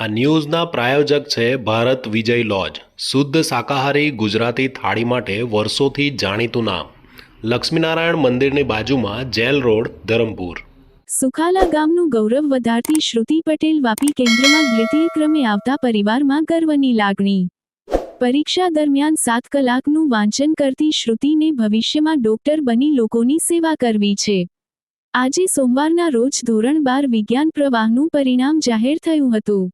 આ ન્યૂઝના પ્રાયોજક છે ભારત વિજય લોજ. શુદ્ધ શાકાહારી ગુજરાતી થાળી માટે વર્ષોથી જાણીતું નામ. લક્ષ્મીનારાયણ મંદિરની બાજુમાં જેલ રોડ, ધરમપુર. સુખાલા ગામનું ગૌરવ વધારતી શ્રુતિ પટેલ વાપી કેન્દ્રમાં દ્વિતીય ક્રમે આવતા પરિવારમાં ગર્વની લાગણી. પરીક્ષા દરમિયાન સાત કલાકનું વાંચન કરતી શ્રુતિને ભવિષ્યમાં ડોક્ટર બની લોકોની સેવા કરવી છે. આજે સોમવારના રોજ ધોરણ બાર વિજ્ઞાન પ્રવાહનું પરિણામ જાહેર થયું હતું.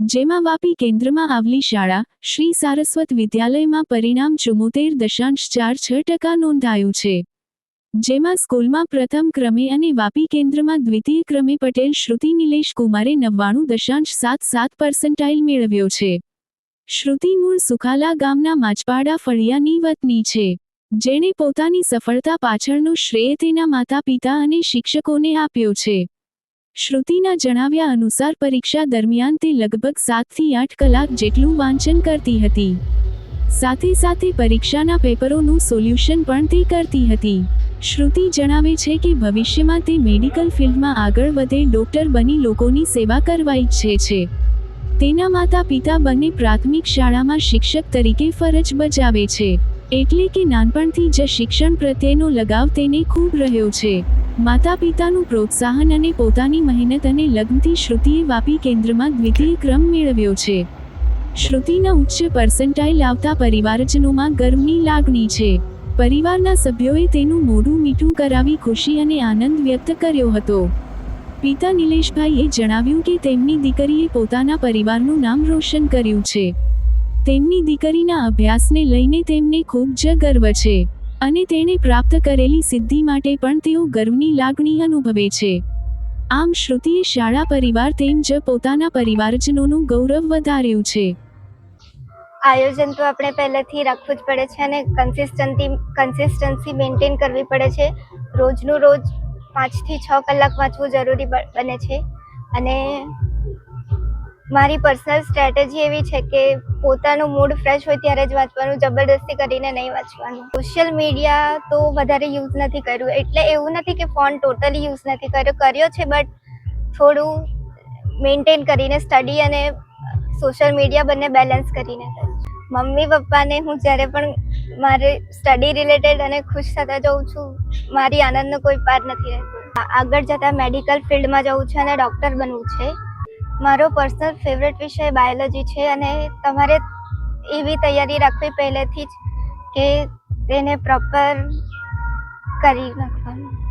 જેમાં વાપી કેન્દ્રમાં આવેલી શાળા, શ્રી સારસ્વત વિદ્યાલયમાં પરિણામ ચુમ્મોતેર દશાંશ ચાર છ ટકા નોંધાયું છે. જેમાં સ્કૂલમાં પ્રથમ ક્રમે અને વાપી કેન્દ્રમાં દ્વિતીય ક્રમે પટેલ શ્રુતિ નિલેશ કુમારે નવ્વાણું દશાંશ સાત સાત પર્સન્ટાઇલ મેળવ્યો છે. શ્રુતિ મૂળ સુખાલા ગામના માચપાડા ફળિયાની વતની છે. જેણે પોતાની સફળતા પાછળનો શ્રેય તેના માતા પિતા અને શિક્ષકોને આપ્યો છે. શ્રુતિના જણાવ્યા અનુસાર પરીક્ષા દરમિયાન તે લગભગ સાતથી આઠ કલાક જેટલું વાંચન કરતી હતી. સાથે સાથે પરીક્ષાના પેપરોનું સોલ્યુશન પણ તે કરતી હતી. શ્રુતિ જણાવે છે કે ભવિષ્યમાં તે મેડિકલ ફિલ્ડમાં આગળ વધે ડોક્ટર બની લોકોની સેવા કરવા ઈચ્છે છે. તેના માતા પિતા બંને પ્રાથમિક શાળામાં શિક્ષક તરીકે ફરજ બજાવે છે. એટલે કે નાનપણથી જ શિક્ષણ પ્રત્યેનો લગાવ તેને ખૂબ રહ્યો છે. માતા પિતાનું પ્રોત્સાહન અને પોતાની મહેનત અને લગ્નથી શ્રુતિએ વાપી કેન્દ્રમાં દ્વિતીય ક્રમ મેળવ્યો છે. શ્રુતિના ઉચ્ચ પર્સન્ટાઇલ આવતા પરિવારજનોમાં ગર્વની લાગણી છે. પરિવારના સભ્યોએ તેનું મોઢું મીઠું કરાવી ખુશી અને આનંદ વ્યક્ત કર્યો હતો. પિતા નિલેશભાઈએ જણાવ્યું કે તેમની દીકરીએ પોતાના પરિવારનું નામ રોશન કર્યું છે. તેમની દીકરીના અભ્યાસને લઈને તેમને ખૂબ જ ગર્વ છે. અને તેણે પ્રાપ્ત કરેલી સિદ્ધિ માટે પણ તેઓ ગર્વની લાગણી અનુભવે છે. આમ શ્રુતિએ શાળા પરિવાર તેમજ પોતાના પરિવારજનોનું ગૌરવ વધાર્યું છે. આયોજન તો આપણે પહેલેથી રાખવું જ પડે છે અને કન્સિસ્ટન્સી કન્સિસ્ટન્સી મેન્ટેન કરવી પડે છે. રોજનું રોજ પાંચથી છ કલાક વાંચવું જરૂરી બને છે. અને મારી પર્સનલ સ્ટ્રેટેજી એવી છે કે પોતાનું મૂડ ફ્રેશ હોય ત્યારે જ વાંચવાનું, જબરદસ્તી કરીને નહીં વાંચવાનું. સોશિયલ મીડિયા તો વધારે યુઝ નથી કર્યું. એટલે એવું નથી કે ફોન ટોટલી યુઝ નથી કર્યો. કર્યો છે બટ થોડું મેન્ટેન કરીને સ્ટડી અને સોશિયલ મીડિયા બંને બેલેન્સ કરીને મમ્મી, પપ્પાને હું જ્યારે પણ મારે સ્ટડી રિલેટેડ અને ખુશ થતા જઉં છું, મારી આનંદનો કોઈ પાર નથી રહેતો. આગળ જતાં મેડિકલ ફિલ્ડમાં જવું છે અને ડૉક્ટર બનવું છે. મારો પર્સનલ ફેવરેટ વિષય બાયોલોજી છે અને તમારે એવી તૈયારી રાખવી પહેલેથી જ કે તેને પ્રોપર કરી નાખવાનું.